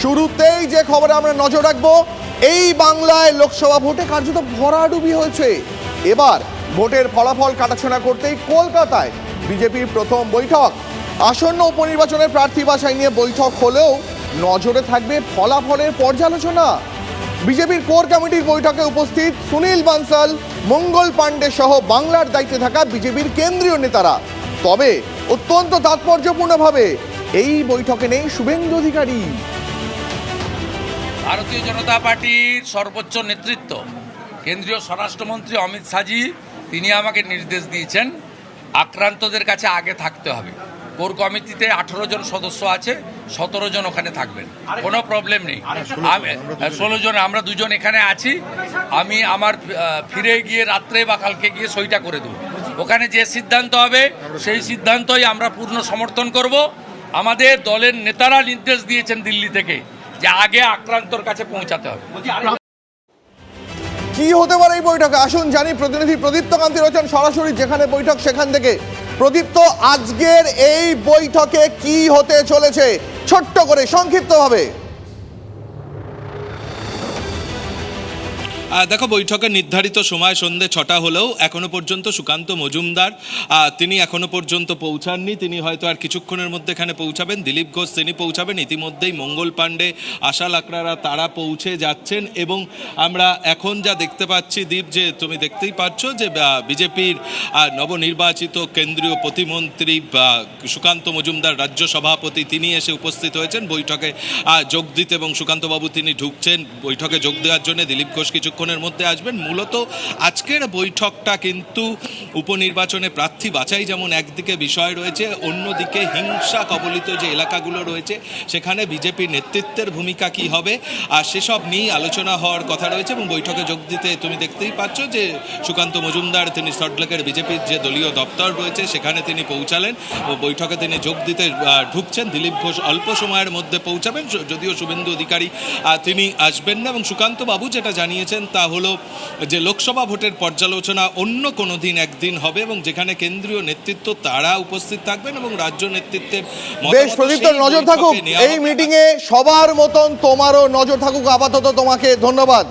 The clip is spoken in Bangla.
শুরুতেই যে খবরে আমরা নজর রাখব, এই বাংলায় লোকসভা ভোটে কার্যত ভরাডুবি হয়েছে। এবার ভোটের ফলাফল কাটাছাড়া করতেই কলকাতায় বিজেপির প্রথম বৈঠক। আসন্ন উপনির্বাচনের প্রার্থী বাছাই নিয়ে বৈঠক হলেও নজরে থাকবে ফলাফলের পর্যালোচনা। বিজেপির কোর কমিটির বৈঠকে উপস্থিত সুনীল বানসাল, মঙ্গল পাণ্ডে সহ বাংলার দায়িত্বে থাকা বিজেপির কেন্দ্রীয় নেতারা। তবে অত্যন্ত তাৎপর্যপূর্ণভাবে এই বৈঠকে নেই শুভেন্দু অধিকারী। ভারতীয় জনতা পার্টির সর্বোচ্চ নেতৃত্ব কেন্দ্রীয় স্বরাষ্ট্রমন্ত্রী অমিত শাহজি তিনি আমাকে নির্দেশ দিয়েছেন আক্রান্তদের কাছে আগে থাকতে হবে। কোর কমিটিতে আঠেরো জন সদস্য আছে সতেরো জন ওখানে থাকবেন। কোনো প্রবলেম নেই। ষোলো জন আমরা দুজন এখানে আছি। আমি আমার ফিরে গিয়ে রাত্রে বা কালকে গিয়ে সইটা করে দেবো। ওখানে যে সিদ্ধান্ত হবে সেই সিদ্ধান্তই আমরা পূর্ণ সমর্থন করব। আমাদের দলের নেতারা নির্দেশ দিয়েছেন দিল্লি থেকে। যে আগে আক্রান্তর কাছে পৌঁছাতে হবে। কি হতে পারে এই বৈঠকে? আসুন জানি প্রতিনিধি প্রদীপ্ত কান্তি রয়েছেন সরাসরি যেখানে বৈঠক সেখান থেকে। প্রদীপ্ত আজকের এই বৈঠকে কি হতে চলেছে? ছোট্ট করে সংক্ষিপ্তভাবে। দেখো বৈঠকের নির্ধারিত সময় সন্ধে ছটা হলেও এখনও পর্যন্ত সুকান্ত মজুমদার তিনি এখনও পর্যন্ত পৌঁছাননি। তিনি হয়তো আর কিছুক্ষণের মধ্যে এখানে পৌঁছাবেন। দিলীপ ঘোষ তিনি পৌঁছাবেন। ইতিমধ্যেই মঙ্গল পাণ্ডে আশা লাকড়ারা তারা পৌঁছে যাচ্ছেন এবং আমরা এখন যা দেখতে পাচ্ছি, দীপ, যে তুমি দেখতেই পাচ্ছ যে বিজেপির নবনির্বাচিত কেন্দ্রীয় প্রতিমন্ত্রী সুকান্ত মজুমদার রাজ্য সভাপতি, তিনি এসে উপস্থিত হয়েছেন। বৈঠকে যোগ দিতে এবং সুকান্তবাবু তিনি ঢুকছেন। বৈঠকে যোগ দেওয়ার জন্য দিলীপ ঘোষ কিছুক্ষণের মধ্যে আসবেন। মূলত আজকের বৈঠকটা কিন্তু উপনির্বাচনে প্রার্থী বাছাই যেমন একদিকে বিষয় রয়েছে, অন্যদিকে হিংসা কবলিত যে এলাকাগুলো রয়েছে, সেখানে বিজেপি নেতৃত্বের ভূমিকা কি হবে? আর সেসব নিয়েই আলোচনা হওয়ার কথা রয়েছে এবং বৈঠকে যোগ দিতে তুমি দেখতেই পাচ্ছ যে সুকান্ত মজুমদার, তিনি সল্টলেকের বিজেপির যে দলীয় দপ্তর রয়েছে, সেখানে তিনি পৌঁছালেন ও বৈঠকে তিনি যোগ দিতে ঢুকছেন। দিলীপ ঘোষ অল্প সময়ের মধ্যে পৌঁছাবেন, যদিও শুভেন্দু অধিকারী তিনি আসবেন না। এবং সুকান্ত বাবু যেটা জানিয়েছেন তা হলো যে লোকসভা ভোটের পর্যালোচনা অন্য কোনো দিন একদিন হবে এবং যেখানে কেন্দ্রীয় নেতৃত্ব তারা উপস্থিত থাকবেন এবং রাজ্য নেতৃত্বের বেশ প্রদীপ্ত নজর থাকুক। এই মিটিংয়ে সবার মতন তোমারও নজর থাকুক। আপাতত তোমাকে ধন্যবাদ।